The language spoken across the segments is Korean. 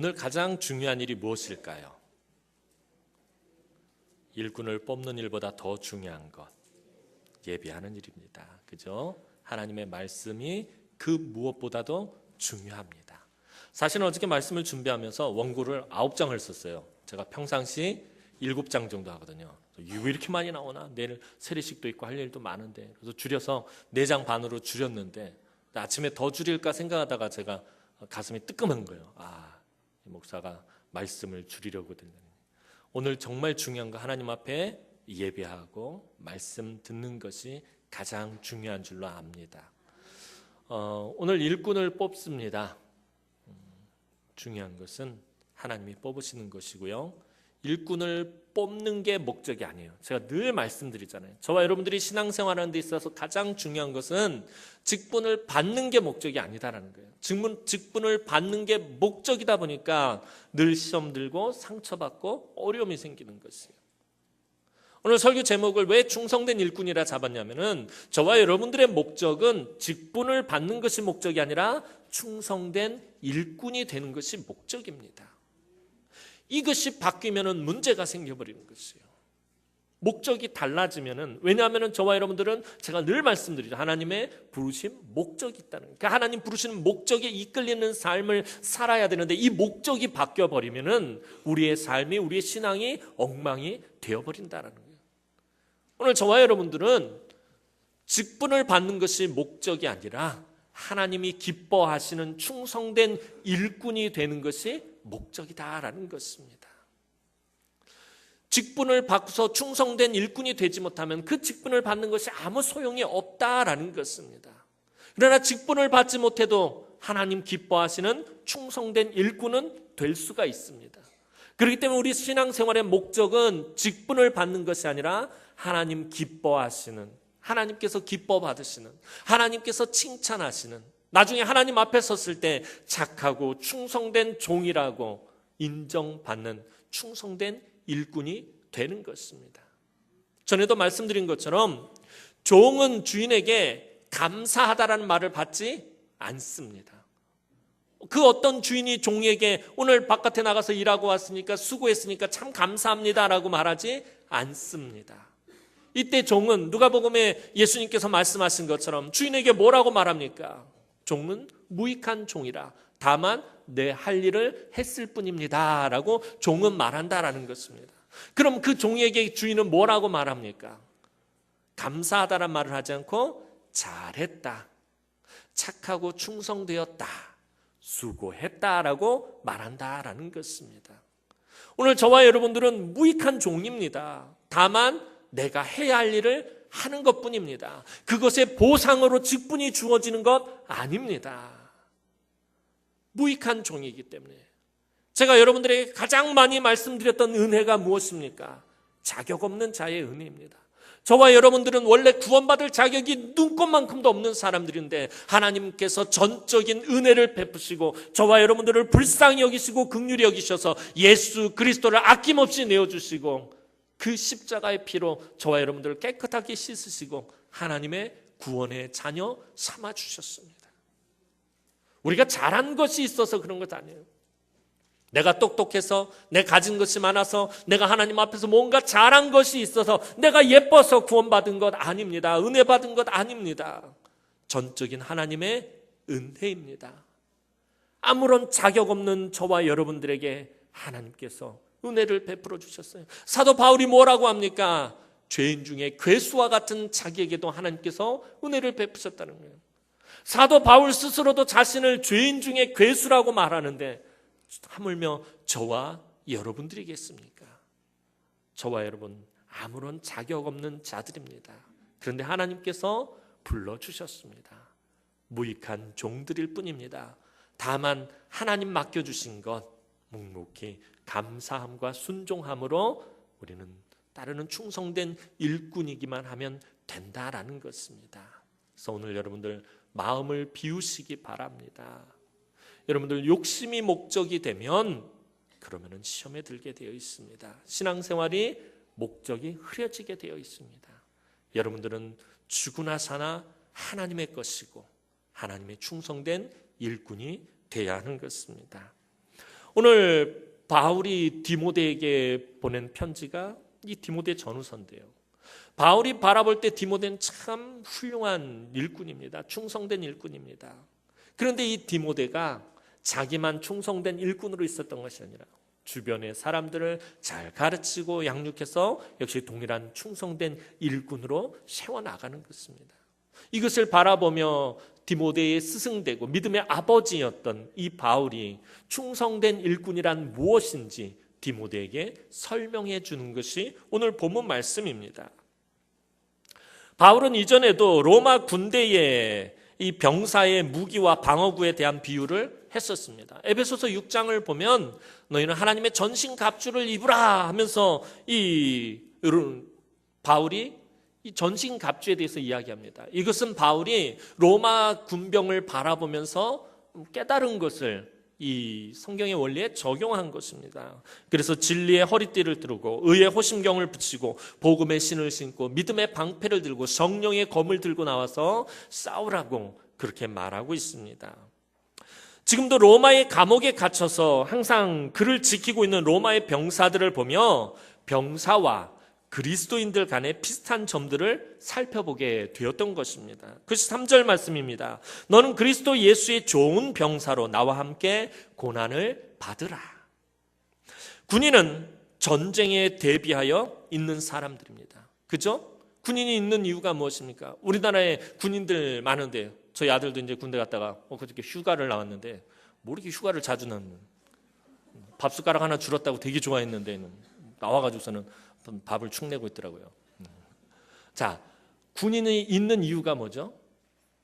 오늘 가장 중요한 일이 무엇일까요? 일꾼을 뽑는 일보다 더 중요한 것 예비하는 일입니다. 그죠? 하나님의 말씀이 그 무엇보다도 중요합니다. 사실은 어저께 말씀을 준비하면서 원고를 아홉 장을 썼어요. 제가 평상시 일곱 장 정도 하거든요. 왜 이렇게 많이 나오나? 내일 세례식도 있고 할 일도 많은데. 그래서 줄여서 네장 반으로 줄였는데 아침에 더 줄일까 생각하다가 제가 가슴이 뜨끔한 거예요. 아, 목사가 말씀을 줄이려고 듣는. 오늘 정말 중요한 거 하나님 앞에 예배하고 말씀 듣는 것이 가장 중요한 줄로 압니다. 어, 오늘 일꾼을 뽑습니다. 음, 중요한 것은 하나님이 뽑으시는 것이고요. 일꾼을 뽑는 게 목적이 아니에요. 제가 늘 말씀드리잖아요. 저와 여러분들이 신앙생활하는 데 있어서 가장 중요한 것은 직분을 받는 게 목적이 아니다라는 거예요. 직분, 직분을 받는 게 목적이다 보니까 늘 시험 들고 상처받고 어려움이 생기는 것이에요. 오늘 설교 제목을 왜 충성된 일꾼이라 잡았냐면은 저와 여러분들의 목적은 직분을 받는 것이 목적이 아니라 충성된 일꾼이 되는 것이 목적입니다. 이것이 바뀌면은 문제가 생겨버리는 것이에요. 목적이 달라지면은 왜냐하면은 저와 여러분들은 제가 늘 말씀드리죠 하나님의 부르심 목적이 있다는 그 하나님 부르시는 목적에 이끌리는 삶을 살아야 되는데 이 목적이 바뀌어 버리면은 우리의 삶이 우리의 신앙이 엉망이 되어 버린다라는 거예요. 오늘 저와 여러분들은 직분을 받는 것이 목적이 아니라 하나님이 기뻐하시는 충성된 일꾼이 되는 것이 목적이다라는 것입니다. 직분을 받고서 충성된 일꾼이 되지 못하면 그 직분을 받는 것이 아무 소용이 없다라는 것입니다. 그러나 직분을 받지 못해도 하나님 기뻐하시는 충성된 일꾼은 될 수가 있습니다. 그렇기 때문에 우리 신앙생활의 목적은 직분을 받는 것이 아니라 하나님 기뻐하시는 하나님께서 기뻐 받으시는 하나님께서 칭찬하시는 나중에 하나님 앞에 섰을 때 착하고 충성된 종이라고 인정받는 충성된 일꾼이 되는 것입니다. 전에도 말씀드린 것처럼 종은 주인에게 감사하다라는 말을 받지 않습니다. 그 어떤 주인이 종에게 오늘 바깥에 나가서 일하고 왔으니까 수고했으니까 참 감사합니다라고 말하지 않습니다. 이때 종은 누가복음에 예수님께서 말씀하신 것처럼 주인에게 뭐라고 말합니까? 종은 무익한 종이라 다만 내 할 일을 했을 뿐입니다 라고 종은 말한다라는 것입니다. 그럼 그 종에게 주인은 뭐라고 말합니까? 감사하다란 말을 하지 않고 잘했다. 착하고 충성되었다. 수고했다라고 말한다라는 것입니다. 오늘 저와 여러분들은 무익한 종입니다. 다만 내가 해야 할 일을 하는 것 뿐입니다. 그것의 보상으로 직분이 주어지는 것 아닙니다. 무익한 종이기 때문에. 제가 여러분들에게 가장 많이 말씀드렸던 은혜가 무엇입니까? 자격 없는 자의 은혜입니다. 저와 여러분들은 원래 구원받을 자격이 눈꽃만큼도 없는 사람들인데 하나님께서 전적인 은혜를 베푸시고 저와 여러분들을 불쌍히 여기시고 극률히 여기셔서 예수 그리스도를 아낌없이 내어주시고 그 십자가의 피로 저와 여러분들을 깨끗하게 씻으시고 하나님의 구원의 자녀 삼아 주셨습니다. 우리가 잘한 것이 있어서 그런 것 아니에요. 내가 똑똑해서 내 가진 것이 많아서 내가 하나님 앞에서 뭔가 잘한 것이 있어서 내가 예뻐서 구원받은 것 아닙니다. 은혜 받은 것 아닙니다. 전적인 하나님의 은혜입니다. 아무런 자격 없는 저와 여러분들에게 하나님께서 은혜를 베풀어 주셨어요. 사도 바울이 뭐라고 합니까? 죄인 중에 괴수와 같은 자기에게도 하나님께서 은혜를 베푸셨다는 거예요. 사도 바울 스스로도 자신을 죄인 중에 괴수라고 말하는데 하물며 저와 여러분들이겠습니까? 저와 여러분 아무런 자격 없는 자들입니다. 그런데 하나님께서 불러 주셨습니다. 무익한 종들일 뿐입니다. 다만 하나님 맡겨 주신 것 묵묵히 감사함과 순종함으로 우리는 따르는 충성된 일꾼이기만 하면 된다라는 것입니다. 그래서 오늘 여러분들 마음을 비우시기 바랍니다. 여러분들 욕심이 목적이 되면 그러면은 시험에 들게 되어 있습니다. 신앙생활이 목적이 흐려지게 되어 있습니다. 여러분들은 죽으나 사나 하나님의 것이고 하나님의 충성된 일꾼이 되어야 하는 것입니다. 오늘 바울이 디모데에게 보낸 편지가 이 디모데 전후서인데요. 바울이 바라볼 때 디모데는 참 훌륭한 일꾼입니다. 충성된 일꾼입니다. 그런데 이 디모데가 자기만 충성된 일꾼으로 있었던 것이 아니라 주변의 사람들을 잘 가르치고 양육해서 역시 동일한 충성된 일꾼으로 세워나가는 것입니다. 이것을 바라보며 디모데의 스승되고 믿음의 아버지였던 이 바울이 충성된 일꾼이란 무엇인지 디모데에게 설명해 주는 것이 오늘 본문 말씀입니다. 바울은 이전에도 로마 군대의 이 병사의 무기와 방어구에 대한 비유를 했었습니다. 에베소서 6장을 보면 너희는 하나님의 전신 갑주를 입으라 하면서 이 바울이 이 전신 갑주에 대해서 이야기합니다. 이것은 바울이 로마 군병을 바라보면서 깨달은 것을 이 성경의 원리에 적용한 것입니다. 그래서 진리의 허리띠를 두르고 의의 호심경을 붙이고 복음의 신을 신고 믿음의 방패를 들고 성령의 검을 들고 나와서 싸우라고 그렇게 말하고 있습니다. 지금도 로마의 감옥에 갇혀서 항상 그를 지키고 있는 로마의 병사들을 보며 병사와 그리스도인들 간의 비슷한 점들을 살펴보게 되었던 것입니다. 그것이 3절 말씀입니다. 너는 그리스도 예수의 좋은 병사로 나와 함께 고난을 받으라. 군인은 전쟁에 대비하여 있는 사람들입니다. 그죠? 군인이 있는 이유가 무엇입니까? 우리나라에 군인들 많은데 저희 아들도 이제 군대 갔다가 어, 그저께 휴가를 나왔는데 뭐 이렇게 휴가를 자주 나는 밥 숟가락 하나 줄었다고 되게 좋아했는데 나와가지고서는 밥을 축내고 있더라고요. 음. 자, 군인이 있는 이유가 뭐죠?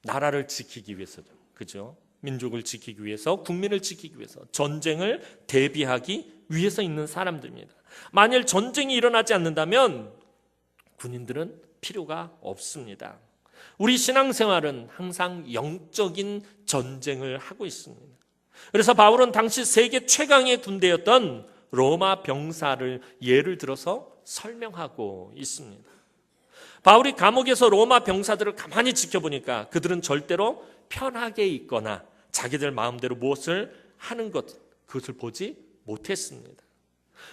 나라를 지키기 위해서죠. 그죠? 민족을 지키기 위해서, 국민을 지키기 위해서, 전쟁을 대비하기 위해서 있는 사람들입니다. 만일 전쟁이 일어나지 않는다면 군인들은 필요가 없습니다. 우리 신앙생활은 항상 영적인 전쟁을 하고 있습니다. 그래서 바울은 당시 세계 최강의 군대였던 로마 병사를 예를 들어서 설명하고 있습니다. 바울이 감옥에서 로마 병사들을 가만히 지켜보니까 그들은 절대로 편하게 있거나 자기들 마음대로 무엇을 하는 것, 그것을 보지 못했습니다.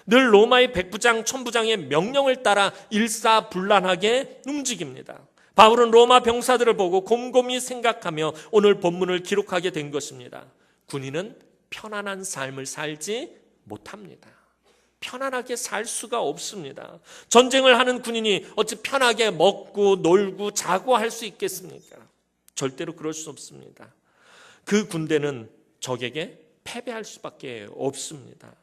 늘 로마의 백부장, 천부장의 명령을 따라 일사불란하게 움직입니다. 바울은 로마 병사들을 보고 곰곰이 생각하며 오늘 본문을 기록하게 된 것입니다. 군인은 편안한 삶을 살지 못합니다. 편안하게 살 수가 없습니다. 전쟁을 하는 군인이 어찌 편하게 먹고 놀고 자고 할 수 있겠습니까? 절대로 그럴 수 없습니다. 그 군대는 적에게 패배할 수밖에 없습니다.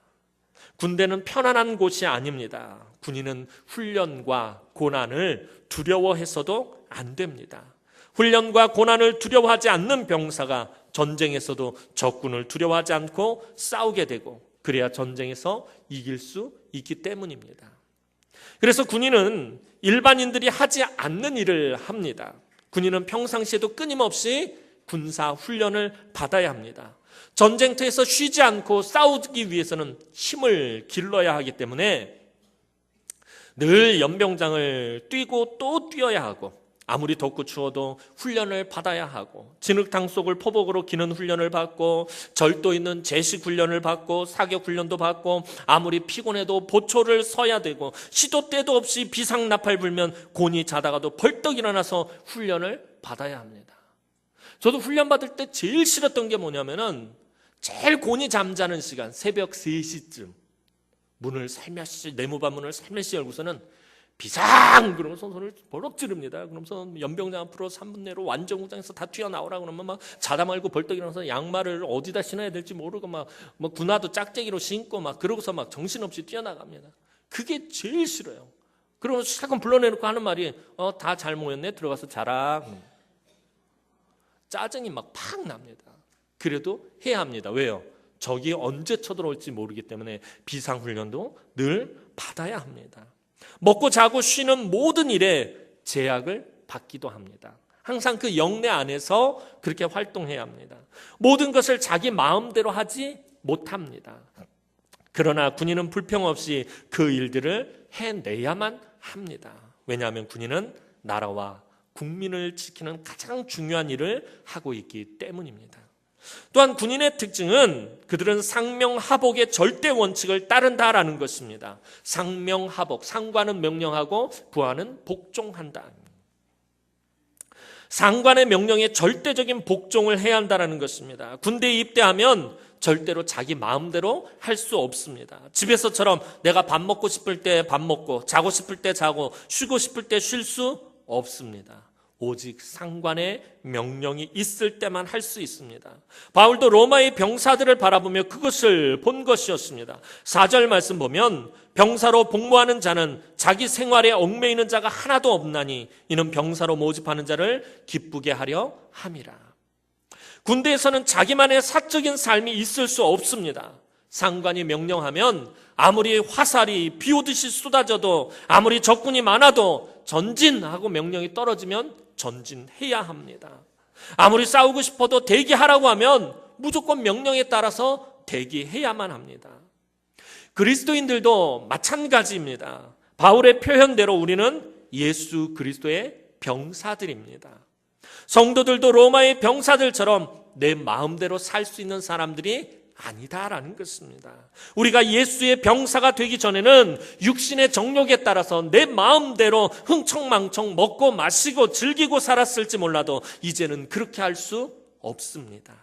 군대는 편안한 곳이 아닙니다. 군인은 훈련과 고난을 두려워해서도 안 됩니다. 훈련과 고난을 두려워하지 않는 병사가 전쟁에서도 적군을 두려워하지 않고 싸우게 되고 그래야 전쟁에서 이길 수 있기 때문입니다. 그래서 군인은 일반인들이 하지 않는 일을 합니다. 군인은 평상시에도 끊임없이 군사 훈련을 받아야 합니다. 전쟁터에서 쉬지 않고 싸우기 위해서는 힘을 길러야 하기 때문에 늘 연병장을 뛰고 또 뛰어야 하고 아무리 덥고 추워도 훈련을 받아야 하고 진흙탕 속을 포복으로 기는 훈련을 받고 절도 있는 제식 훈련을 받고 사격 훈련도 받고 아무리 피곤해도 보초를 서야 되고 시도 때도 없이 비상 나팔 불면 곤이 자다가도 벌떡 일어나서 훈련을 받아야 합니다. 저도 훈련 받을 때 제일 싫었던 게 뭐냐면은 제일 곤이 잠자는 시간 새벽 3시쯤 문을 살며시 네모반 문을 살며시 열고서는 비상! 그러면서 손을 버럭 찌릅니다. 그러면서 연병장 앞으로 3분 내로 완전구장에서 다 튀어나오라 그러면 막 자다 말고 벌떡 일어나서 양말을 어디다 신어야 될지 모르고 막, 뭐 군화도 짝짝이로 신고 막 그러고서 막 정신없이 뛰어나갑니다. 그게 제일 싫어요. 그러면 사건 불러내놓고 하는 말이 어, 다 잘 모였네. 들어가서 자라. 짜증이 막 팍 납니다. 그래도 해야 합니다. 왜요? 적이 언제 쳐들어올지 모르기 때문에 비상훈련도 늘 받아야 합니다. 먹고 자고 쉬는 모든 일에 제약을 받기도 합니다. 항상 그 영내 안에서 그렇게 활동해야 합니다. 모든 것을 자기 마음대로 하지 못합니다. 그러나 군인은 불평 없이 그 일들을 해내야만 합니다. 왜냐하면 군인은 나라와 국민을 지키는 가장 중요한 일을 하고 있기 때문입니다. 또한 군인의 특징은 그들은 상명하복의 절대 원칙을 따른다라는 것입니다. 상명하복, 상관은 명령하고 부하는 복종한다. 상관의 명령에 절대적인 복종을 해야 한다는 것입니다. 군대에 입대하면 절대로 자기 마음대로 할 수 없습니다. 집에서처럼 내가 밥 먹고 싶을 때 밥 먹고 자고 싶을 때 자고 쉬고 싶을 때 쉴 수 없습니다. 오직 상관의 명령이 있을 때만 할 수 있습니다. 바울도 로마의 병사들을 바라보며 그것을 본 것이었습니다. 4절 말씀 보면 병사로 복무하는 자는 자기 생활에 얽매이는 자가 하나도 없나니 이는 병사로 모집하는 자를 기쁘게 하려 함이라. 군대에서는 자기만의 사적인 삶이 있을 수 없습니다. 상관이 명령하면 아무리 화살이 비 오듯이 쏟아져도 아무리 적군이 많아도 전진하고 명령이 떨어지면 전진해야 합니다. 아무리 싸우고 싶어도 대기하라고 하면 무조건 명령에 따라서 대기해야만 합니다. 그리스도인들도 마찬가지입니다. 바울의 표현대로 우리는 예수 그리스도의 병사들입니다. 성도들도 로마의 병사들처럼 내 마음대로 살 수 있는 사람들이 아니다라는 것입니다. 우리가 예수의 병사가 되기 전에는 육신의 정욕에 따라서 내 마음대로 흥청망청 먹고 마시고 즐기고 살았을지 몰라도 이제는 그렇게 할 수 없습니다.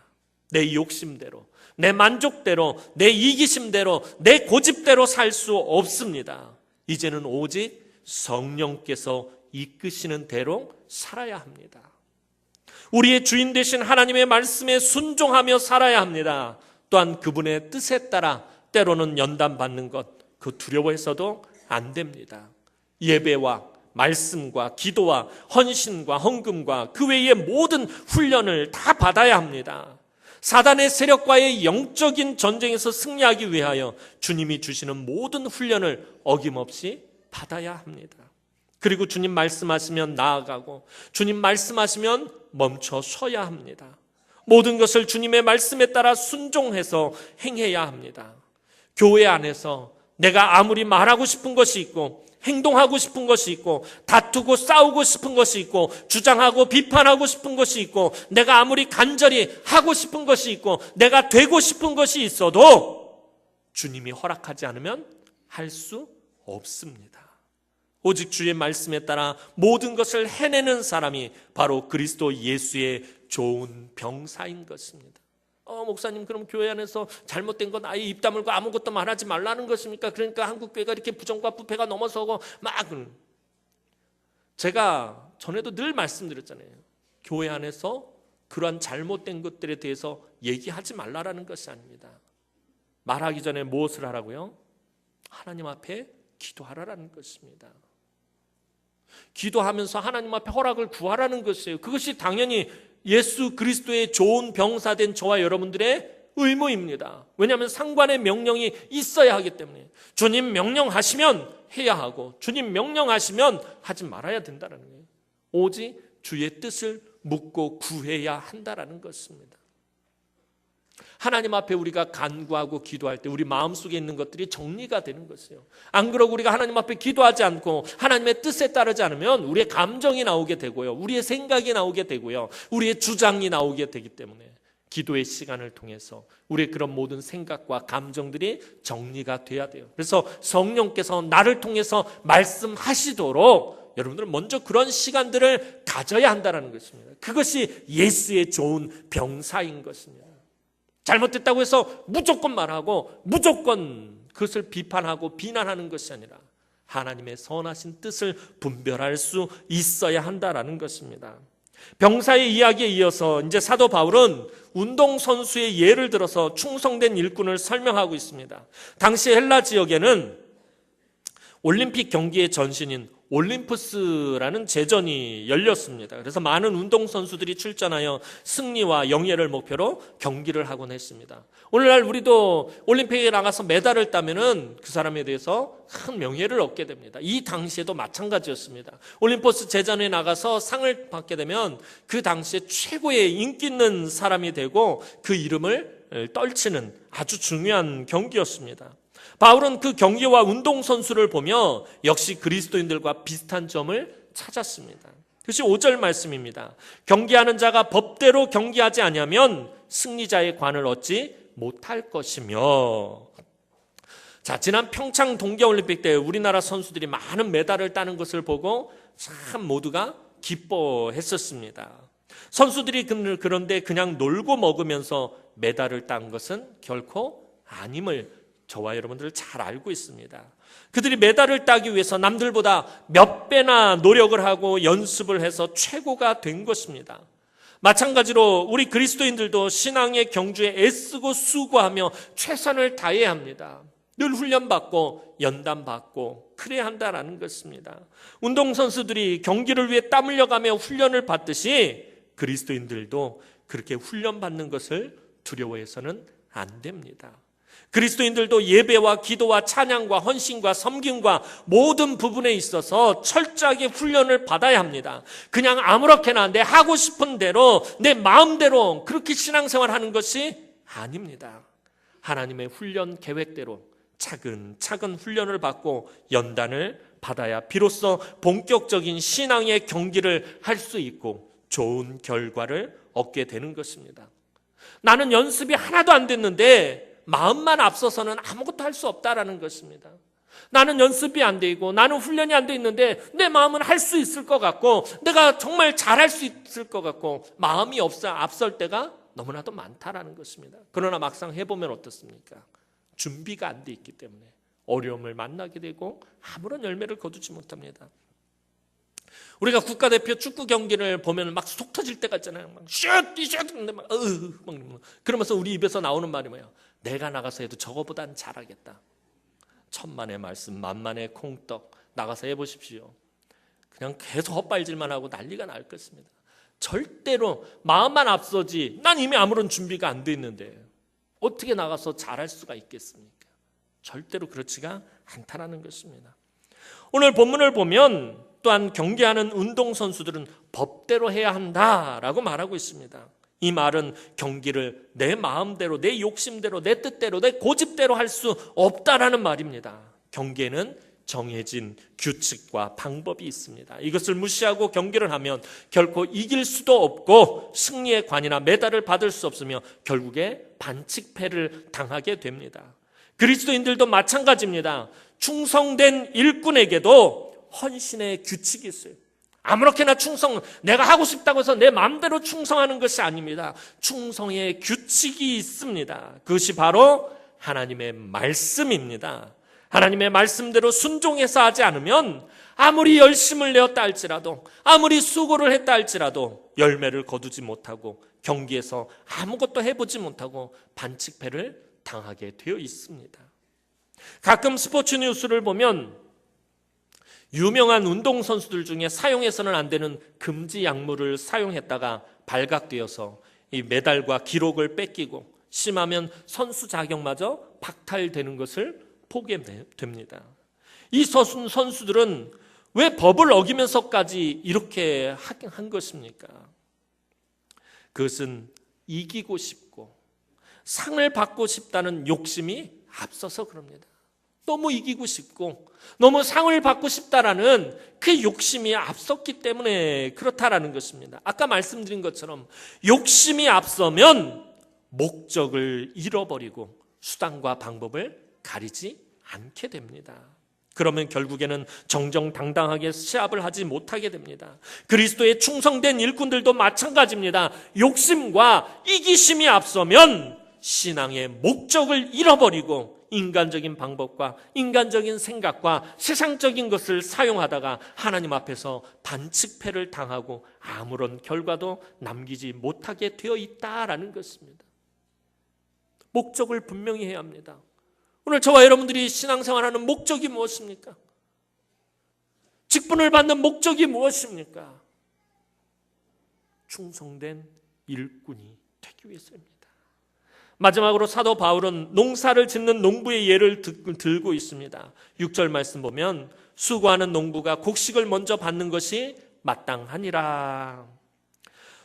내 욕심대로, 내 만족대로, 내 이기심대로, 내 고집대로 살 수 없습니다. 이제는 오직 성령께서 이끄시는 대로 살아야 합니다. 우리의 주인 되신 하나님의 말씀에 순종하며 살아야 합니다. 또한 그분의 뜻에 따라 때로는 연단받는 것, 그 두려워해서도 안 됩니다. 예배와 말씀과 기도와 헌신과 헌금과 그 외의 모든 훈련을 다 받아야 합니다. 사단의 세력과의 영적인 전쟁에서 승리하기 위하여 주님이 주시는 모든 훈련을 어김없이 받아야 합니다. 그리고 주님 말씀하시면 나아가고 주님 말씀하시면 멈춰 서야 합니다. 모든 것을 주님의 말씀에 따라 순종해서 행해야 합니다. 교회 안에서 내가 아무리 말하고 싶은 것이 있고 행동하고 싶은 것이 있고 다투고 싸우고 싶은 것이 있고 주장하고 비판하고 싶은 것이 있고 내가 아무리 간절히 하고 싶은 것이 있고 내가 되고 싶은 것이 있어도 주님이 허락하지 않으면 할 수 없습니다. 오직 주의 말씀에 따라 모든 것을 해내는 사람이 바로 그리스도 예수의 좋은 병사인 것입니다. 어, 목사님, 그럼 교회 안에서 잘못된 건 아예 입 다물고 아무것도 말하지 말라는 것입니까? 그러니까 한국교회가 이렇게 부정과 부패가 넘어서고 막. 제가 전에도 늘 말씀드렸잖아요. 교회 안에서 그러한 잘못된 것들에 대해서 얘기하지 말라라는 것이 아닙니다. 말하기 전에 무엇을 하라고요? 하나님 앞에 기도하라라는 것입니다. 기도하면서 하나님 앞에 허락을 구하라는 것이에요. 그것이 당연히 예수 그리스도의 좋은 병사된 저와 여러분들의 의무입니다. 왜냐하면 상관의 명령이 있어야 하기 때문에 주님 명령하시면 해야 하고 주님 명령하시면 하지 말아야 된다는 거예요. 오직 주의 뜻을 묻고 구해야 한다라는 것입니다. 하나님 앞에 우리가 간구하고 기도할 때 우리 마음속에 있는 것들이 정리가 되는 것이에요. 안 그러고 우리가 하나님 앞에 기도하지 않고 하나님의 뜻에 따르지 않으면 우리의 감정이 나오게 되고요. 우리의 생각이 나오게 되고요. 우리의 주장이 나오게 되기 때문에 기도의 시간을 통해서 우리의 그런 모든 생각과 감정들이 정리가 돼야 돼요. 그래서 성령께서 나를 통해서 말씀하시도록 여러분들은 먼저 그런 시간들을 가져야 한다는 것입니다. 그것이 예수의 좋은 병사인 것입니다. 잘못됐다고 해서 무조건 말하고 무조건 그것을 비판하고 비난하는 것이 아니라 하나님의 선하신 뜻을 분별할 수 있어야 한다라는 것입니다. 병사의 이야기에 이어서 이제 사도 바울은 운동선수의 예를 들어서 충성된 일꾼을 설명하고 있습니다. 당시 헬라 지역에는 올림픽 경기의 전신인 올림푸스라는 제전이 열렸습니다. 그래서 많은 운동선수들이 출전하여 승리와 영예를 목표로 경기를 하곤 했습니다. 오늘날 우리도 올림픽에 나가서 메달을 따면은 그 사람에 대해서 큰 명예를 얻게 됩니다. 이 당시에도 마찬가지였습니다. 올림푸스 제전에 나가서 상을 받게 되면 그 당시에 최고의 인기 있는 사람이 되고 그 이름을 떨치는 아주 중요한 경기였습니다. 바울은 그 경기와 운동선수를 보며 역시 그리스도인들과 비슷한 점을 찾았습니다. 그것이 5절 말씀입니다. 경기하는 자가 법대로 경기하지 아니하면 승리자의 관을 얻지 못할 것이며 자, 지난 평창 동계올림픽 때 우리나라 선수들이 많은 메달을 따는 것을 보고 참 모두가 기뻐했었습니다. 선수들이 그- 그런데 그냥 놀고 먹으면서 메달을 딴 것은 결코 아님을 저와 여러분들 잘 알고 있습니다. 그들이 메달을 따기 위해서 남들보다 몇 배나 노력을 하고 연습을 해서 최고가 된 것입니다. 마찬가지로 우리 그리스도인들도 신앙의 경주에 애쓰고 수고하며 최선을 다해야 합니다. 늘 훈련받고 연단받고 그래야 한다라는 것입니다. 운동선수들이 경기를 위해 땀 흘려가며 훈련을 받듯이 그리스도인들도 그렇게 훈련받는 것을 두려워해서는 안 됩니다. 그리스도인들도 예배와 기도와 찬양과 헌신과 섬김과 모든 부분에 있어서 철저하게 훈련을 받아야 합니다. 그냥 아무렇게나 내 하고 싶은 대로 내 마음대로 그렇게 신앙생활 하는 것이 아닙니다. 하나님의 훈련 계획대로 차근차근 훈련을 받고 연단을 받아야 비로소 본격적인 신앙의 경기를 할 수 있고 좋은 결과를 얻게 되는 것입니다. 나는 연습이 하나도 안 됐는데 마음만 앞서서는 아무것도 할 수 없다라는 것입니다. 나는 연습이 안 돼 있고 나는 훈련이 안 돼 있는데 내 마음은 할 수 있을 것 같고 내가 정말 잘할 수 있을 것 같고 마음이 없어 앞설 때가 너무나도 많다라는 것입니다. 그러나 막상 해보면 어떻습니까? 준비가 안 돼 있기 때문에 어려움을 만나게 되고 아무런 열매를 거두지 못합니다. 우리가 국가대표 축구 경기를 보면 막 속 터질 때가 있잖아요. 막 슛, 슛, 근데 막, 으, 막. 그러면서 우리 입에서 나오는 말이 뭐예요? 내가 나가서 해도 저거보단 잘하겠다. 천만의 말씀, 만만의 콩떡 나가서 해보십시오. 그냥 계속 헛발질만 하고 난리가 날 것입니다. 절대로 마음만 앞서지 난 이미 아무런 준비가 안 돼 있는데 어떻게 나가서 잘할 수가 있겠습니까? 절대로 그렇지가 않다라는 것입니다. 오늘 본문을 보면 또한 경기하는 운동선수들은 법대로 해야 한다라고 말하고 있습니다. 이 말은 경기를 내 마음대로, 내 욕심대로, 내 뜻대로, 내 고집대로 할 수 없다라는 말입니다. 경기에는 정해진 규칙과 방법이 있습니다. 이것을 무시하고 경기를 하면 결코 이길 수도 없고 승리의 관이나 메달을 받을 수 없으며 결국에 반칙패를 당하게 됩니다. 그리스도인들도 마찬가지입니다. 충성된 일꾼에게도 헌신의 규칙이 있어요. 아무렇게나 충성, 내가 하고 싶다고 해서 내 마음대로 충성하는 것이 아닙니다. 충성의 규칙이 있습니다. 그것이 바로 하나님의 말씀입니다. 하나님의 말씀대로 순종해서 하지 않으면 아무리 열심을 내었다 할지라도 아무리 수고를 했다 할지라도 열매를 거두지 못하고 경기에서 아무것도 해보지 못하고 반칙패를 당하게 되어 있습니다. 가끔 스포츠 뉴스를 보면 유명한 운동선수들 중에 사용해서는 안 되는 금지 약물을 사용했다가 발각되어서 이 메달과 기록을 뺏기고 심하면 선수 자격마저 박탈되는 것을 보게 됩니다. 이 서순 선수들은 왜 법을 어기면서까지 이렇게 한 것입니까? 그것은 이기고 싶고 상을 받고 싶다는 욕심이 앞서서 그럽니다. 너무 이기고 싶고 너무 상을 받고 싶다라는 그 욕심이 앞섰기 때문에 그렇다라는 것입니다. 아까 말씀드린 것처럼 욕심이 앞서면 목적을 잃어버리고 수단과 방법을 가리지 않게 됩니다. 그러면 결국에는 정정당당하게 시합을 하지 못하게 됩니다. 그리스도의 충성된 일꾼들도 마찬가지입니다. 욕심과 이기심이 앞서면 신앙의 목적을 잃어버리고 인간적인 방법과 인간적인 생각과 세상적인 것을 사용하다가 하나님 앞에서 반칙패를 당하고 아무런 결과도 남기지 못하게 되어 있다라는 것입니다. 목적을 분명히 해야 합니다. 오늘 저와 여러분들이 신앙생활하는 목적이 무엇입니까? 직분을 받는 목적이 무엇입니까? 충성된 일꾼이 되기 위해서입니다. 마지막으로 사도 바울은 농사를 짓는 농부의 예를 들고 있습니다. 6절 말씀 보면 수고하는 농부가 곡식을 먼저 받는 것이 마땅하니라.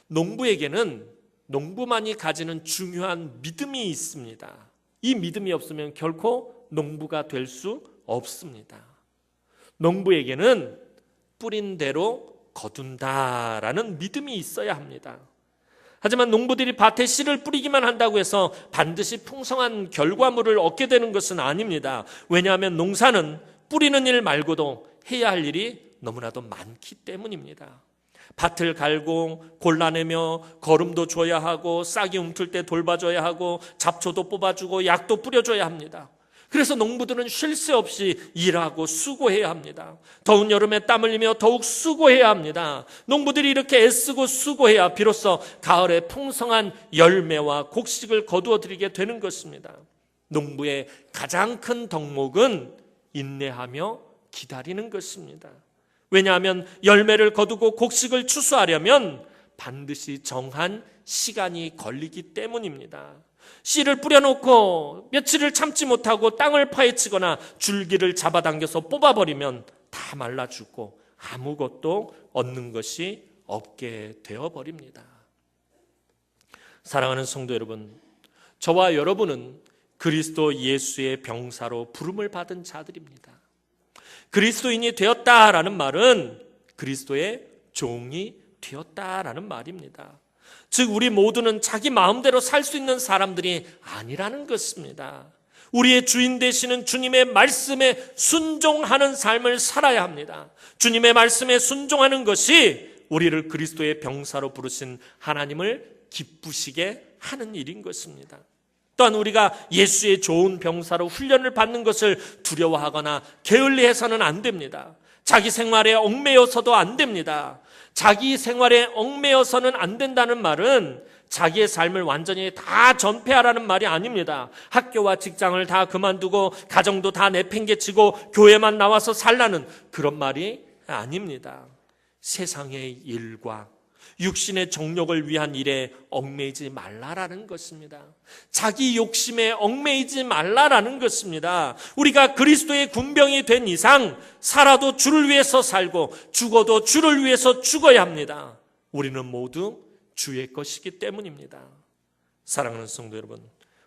농부에게는 농부만이 가지는 중요한 믿음이 있습니다. 이 믿음이 없으면 결코 농부가 될 수 없습니다. 농부에게는 뿌린 대로 거둔다라는 믿음이 있어야 합니다. 하지만 농부들이 밭에 씨를 뿌리기만 한다고 해서 반드시 풍성한 결과물을 얻게 되는 것은 아닙니다. 왜냐하면 농사는 뿌리는 일 말고도 해야 할 일이 너무나도 많기 때문입니다. 밭을 갈고 골라내며 거름도 줘야 하고 싹이 움틀 때 돌봐줘야 하고 잡초도 뽑아주고 약도 뿌려줘야 합니다. 그래서 농부들은 쉴 새 없이 일하고 수고해야 합니다. 더운 여름에 땀 흘리며 더욱 수고해야 합니다. 농부들이 이렇게 애쓰고 수고해야 비로소 가을에 풍성한 열매와 곡식을 거두어 드리게 되는 것입니다. 농부의 가장 큰 덕목은 인내하며 기다리는 것입니다. 왜냐하면 열매를 거두고 곡식을 추수하려면 반드시 정한 시간이 걸리기 때문입니다. 씨를 뿌려놓고 며칠을 참지 못하고 땅을 파헤치거나 줄기를 잡아당겨서 뽑아버리면 다 말라 죽고 아무것도 얻는 것이 없게 되어버립니다. 사랑하는 성도 여러분, 저와 여러분은 그리스도 예수의 병사로 부름을 받은 자들입니다. 그리스도인이 되었다라는 말은 그리스도의 종이 되었다라는 말입니다. 즉, 우리 모두는 자기 마음대로 살 수 있는 사람들이 아니라는 것입니다. 우리의 주인 되시는 주님의 말씀에 순종하는 삶을 살아야 합니다. 주님의 말씀에 순종하는 것이 우리를 그리스도의 병사로 부르신 하나님을 기쁘시게 하는 일인 것입니다. 또한 우리가 예수의 좋은 병사로 훈련을 받는 것을 두려워하거나 게을리해서는 안 됩니다. 자기 생활에 얽매여서도 안 됩니다. 자기 생활에 얽매여서는 안 된다는 말은 자기의 삶을 완전히 다 전폐하라는 말이 아닙니다. 학교와 직장을 다 그만두고 가정도 다 내팽개치고 교회만 나와서 살라는 그런 말이 아닙니다. 세상의 일과 육신의 정욕을 위한 일에 얽매이지 말라라는 것입니다. 자기 욕심에 얽매이지 말라라는 것입니다. 우리가 그리스도의 군병이 된 이상 살아도 주를 위해서 살고 죽어도 주를 위해서 죽어야 합니다. 우리는 모두 주의 것이기 때문입니다. 사랑하는 성도 여러분,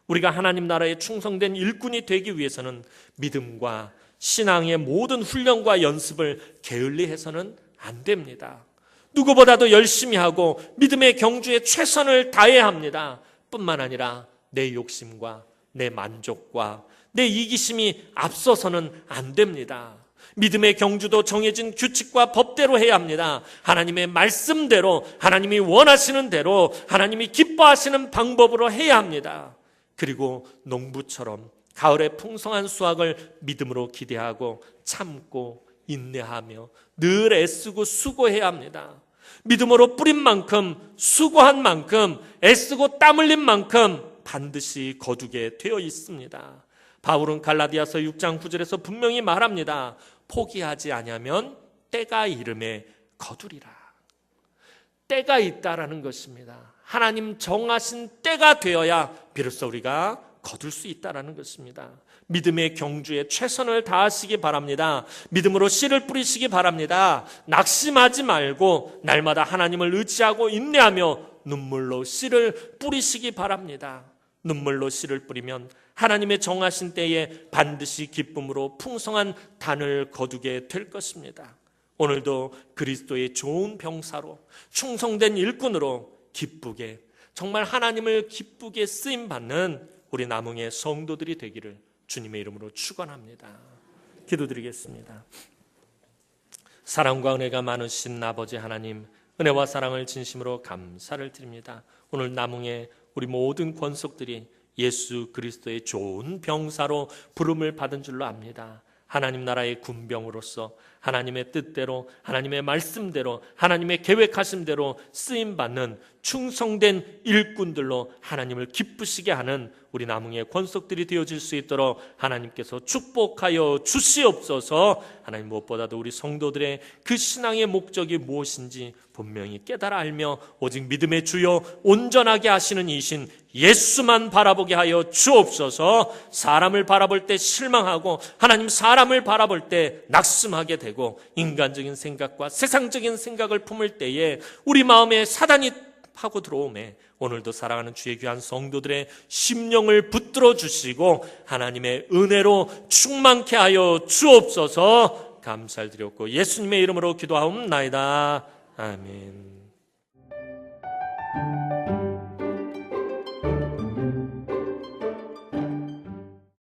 우리가 하나님 나라에 충성된 일꾼이 되기 위해서는 믿음과 신앙의 모든 훈련과 연습을 게을리 해서는 안 됩니다. 누구보다도 열심히 하고 믿음의 경주에 최선을 다해야 합니다. 뿐만 아니라 내 욕심과 내 만족과 내 이기심이 앞서서는 안 됩니다. 믿음의 경주도 정해진 규칙과 법대로 해야 합니다. 하나님의 말씀대로, 하나님이 원하시는 대로, 하나님이 기뻐하시는 방법으로 해야 합니다. 그리고 농부처럼 가을의 풍성한 수확을 믿음으로 기대하고 참고 인내하며 늘 애쓰고 수고해야 합니다. 믿음으로 뿌린 만큼 수고한 만큼 애쓰고 땀 흘린 만큼 반드시 거두게 되어 있습니다. 바울은 갈라디아서 6장 9절에서 분명히 말합니다. 포기하지 아니하면 때가 이름에 거두리라. 때가 있다라는 것입니다. 하나님 정하신 때가 되어야 비로소 우리가 거둘 수 있다라는 것입니다. 믿음의 경주에 최선을 다하시기 바랍니다. 믿음으로 씨를 뿌리시기 바랍니다. 낙심하지 말고 날마다 하나님을 의지하고 인내하며 눈물로 씨를 뿌리시기 바랍니다. 눈물로 씨를 뿌리면 하나님의 정하신 때에 반드시 기쁨으로 풍성한 단을 거두게 될 것입니다. 오늘도 그리스도의 좋은 병사로 충성된 일꾼으로 기쁘게 정말 하나님을 기쁘게 쓰임 받는 우리 남흥의 성도들이 되기를 주님의 이름으로 축원합니다. 기도드리겠습니다. 사랑과 은혜가 많으신 아버지 하나님, 은혜와 사랑을 진심으로 감사를 드립니다. 오늘 남흥의 우리 모든 권속들이 예수 그리스도의 좋은 병사로 부름을 받은 줄로 압니다. 하나님 나라의 군병으로서 하나님의 뜻대로 하나님의 말씀대로 하나님의 계획하심대로 쓰임 받는 충성된 일꾼들로 하나님을 기쁘시게 하는 우리 남흥의 권속들이 되어질 수 있도록 하나님께서 축복하여 주시옵소서. 하나님 무엇보다도 우리 성도들의 그 신앙의 목적이 무엇인지 분명히 깨달아 알며 오직 믿음의 주여 온전하게 하시는 이신 예수만 바라보게 하여 주옵소서. 사람을 바라볼 때 실망하고 하나님 사람을 바라볼 때 낙심하게 되고 인간적인 생각과 세상적인 생각을 품을 때에 우리 마음에 사단이 파고 들어오매 오늘도 사랑하는 주의 귀한 성도들의 심령을 붙들어 주시고 하나님의 은혜로 충만케 하여 주옵소서 감사를 드렸고 예수님의 이름으로 기도하옵나이다. 아멘.